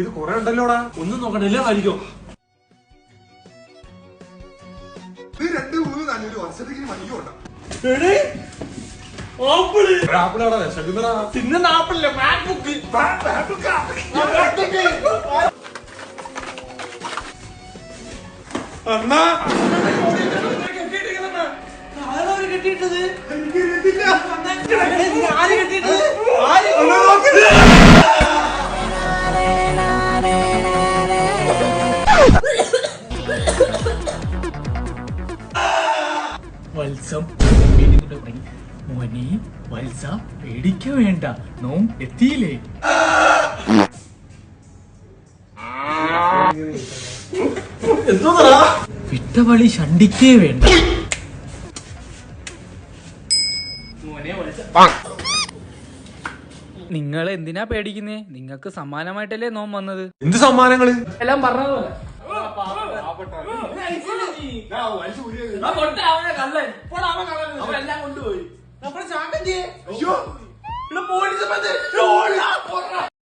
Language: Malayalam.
ഇത് കൊറേ ഉണ്ടല്ലോടാ. ഒന്നും നോക്കണ്ടല്ലേ വലിക്കോ ഇത് രണ്ട് മൂന്ന് വർഷത്തേക്ക് അണ്ണാ. കെട്ടിയിട്ടത്. വത്സം തുടങ്ങി മോനെ വത്സ പേടിക്ക വേണ്ട. നോം എത്തിയില്ലേ? വിട്ടവളി ശണ്ടിക്കേ വേണ്ട. നിങ്ങൾ എന്തിനാ പേടിക്കുന്നേ? നിങ്ങൾക്ക് സമ്മാനമായിട്ടല്ലേ നോം വന്നത്? എന്ത് സമ്മാനങ്ങൾ? എല്ലാം പറഞ്ഞതുപോലെ. അവനെല്ലാം കൊണ്ടുപോയി. നമ്മുടെ ചാക്കൻ ചെയ്യേ അയ്യോ പോലീസ്